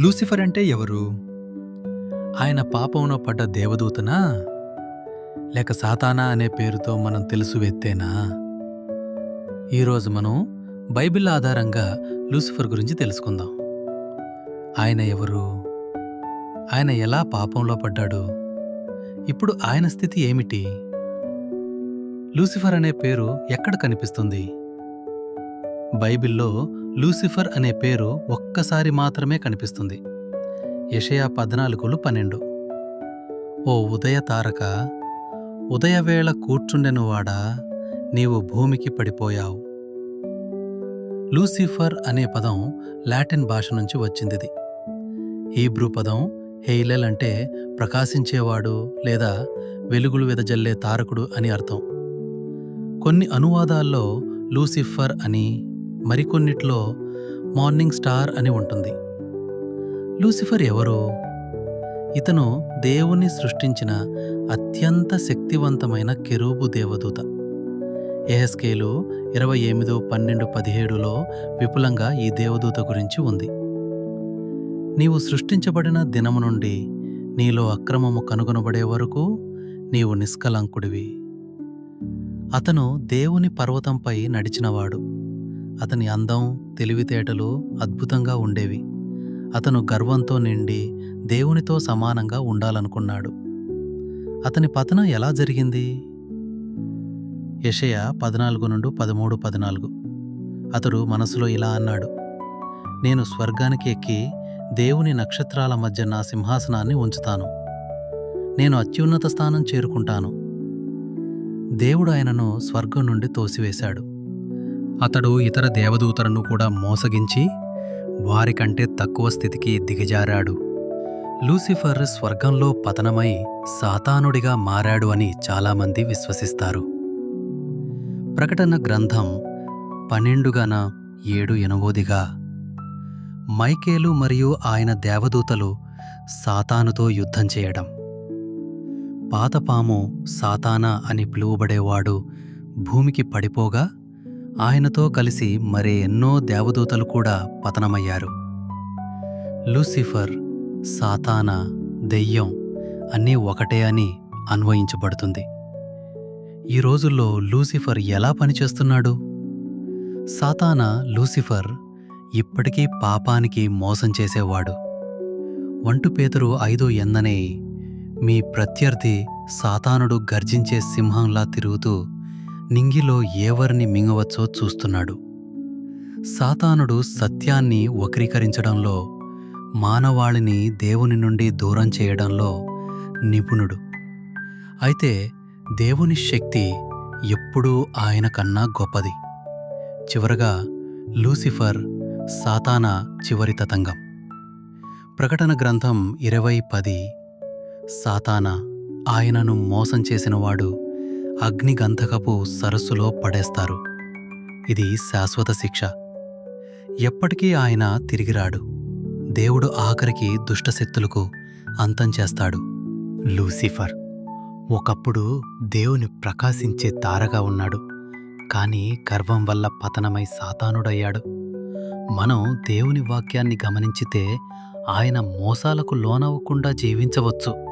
Lucifer అంటే ఎవరు? ఆయన పాపంలో పడ్డ దేవదూతనా? లేక సాతానా అనే పేరుతో మనం తెలుసు వెత్తేనా ఈరోజు మనం బైబిల్ ఆధారంగా లూసిఫర్ గురించి తెలుసుకుందాం. ఆయన ఎవరు? ఆయన ఎలా పాపంలో పడ్డాడు? ఇప్పుడు ఆయన స్థితి ఏమిటి? లూసిఫర్ అనే పేరు ఎక్కడ కనిపిస్తుంది? బైబిల్లో లూసిఫర్ అనే పేరు ఒక్కసారి మాత్రమే కనిపిస్తుంది. యషయా పద్నాలుగులు పన్నెండు. ఓ ఉదయ తారక ఉదయవేళ కూర్చుండెనువాడా నీవు భూమికి పడిపోయావు. లూసిఫర్ అనే పదం లాటిన్ భాష నుంచి వచ్చిందిది. హీబ్రూ పదం హెయిలెల్ అంటే ప్రకాశించేవాడు లేదా వెలుగులు వెదజల్లే తారకుడు అని అర్థం. కొన్ని అనువాదాల్లో లూసిఫర్ అని మరికొన్నిట్లో మార్నింగ్ స్టార్ అని ఉంటుంది. లూసిఫర్ ఎవరు? ఇతను దేవుని సృష్టించిన అత్యంత శక్తివంతమైన కెరూబు దేవదూత. ఎహెస్కేలు ఇరవై ఎనిమిది పన్నెండు పదిహేడులో విపులంగా ఈ దేవదూత గురించి ఉంది. నీవు సృష్టించబడిన దినము నుండి నీలో అక్రమము కనుగొనబడే వరకు నీవు నిష్కలంకుడివి. అతను దేవుని పర్వతంపై నడిచినవాడు. అతని అందం తెలివితేటలు అద్భుతంగా ఉండేవి. అతను గర్వంతో నిండి దేవునితో సమానంగా ఉండాలనుకున్నాడు. అతని పతనం ఎలా జరిగింది? యషయ పద్నాలుగు నుండి పదమూడు పద్నాలుగు. అతడు మనసులో ఇలా అన్నాడు నేను స్వర్గానికి ఎక్కి దేవుని నక్షత్రాల మధ్య నా సింహాసనాన్ని ఉంచుతాను. నేను అత్యున్నత స్థానం చేరుకుంటాను. దేవుడు ఆయనను స్వర్గం నుండి తోసివేశాడు. అతడు ఇతర దేవదూతలను కూడా మోసగించి వారికంటే తక్కువ స్థితికి దిగజారాడు. లూసిఫర్ స్వర్గంలో పతనమై సాతానుడిగా మారాడు అని చాలామంది విశ్వసిస్తారు. ప్రకటన గ్రంథం పన్నెండుగాన ఏడు ఎనవోదిగా మైకేలు మరియు ఆయన దేవదూతలు సాతానుతో యుద్ధం చేయడం. పాతపాము సాతానా అని పిలువబడేవాడు భూమికి పడిపోగా ఆయనతో కలిసి మరే ఎన్నో దేవదూతలు కూడా పతనమయ్యారు. లూసిఫర్ సాతానా దెయ్యం అన్నీ ఒకటే అని అన్వయించబడుతుంది. ఈ రోజుల్లో లూసిఫర్ ఎలా పనిచేస్తున్నాడు? సాతానా లూసిఫర్ ఇప్పటికీ పాపానికి మోసం చేసేవాడు. వంటు పేతురు ఐదు ఎందనే మీ ప్రత్యర్థి సాతానుడు గర్జించే సింహంలా తిరుగుతూ నింగిలో ఎవరిని మింగవచ్చో చూస్తున్నాడు. సాతానుడు సత్యాన్ని వక్రీకరించడంలో మానవాళిని దేవుని నుండి దూరం చేయడంలో నిపుణుడు. అయితే దేవుని శక్తి ఎప్పుడూ ఆయన కన్నా గొప్పది. చివరగా లూసిఫర్ సాతానా చివరి తతంగం. ప్రకటన గ్రంథం ఇరవై పది. సాతానా ఆయనను మోసం చేసినవాడు అగ్నిగంధకపు సరస్సులో పడేస్తారు. ఇది శాశ్వత శిక్ష. ఎప్పటికీ ఆయన తిరిగిరాడు. దేవుడు ఆఖరికి దుష్టశక్తులకు అంతం చేస్తాడు. లూసిఫర్ ఒకప్పుడు దేవుని ప్రకాశించే తారగా ఉన్నాడు. కాని గర్వం వల్ల పతనమై సాతానుడయ్యాడు. మనం దేవుని వాక్యాన్ని గమనించితే ఆయన మోసాలకు లోనవ్వకుండా జీవించవచ్చు.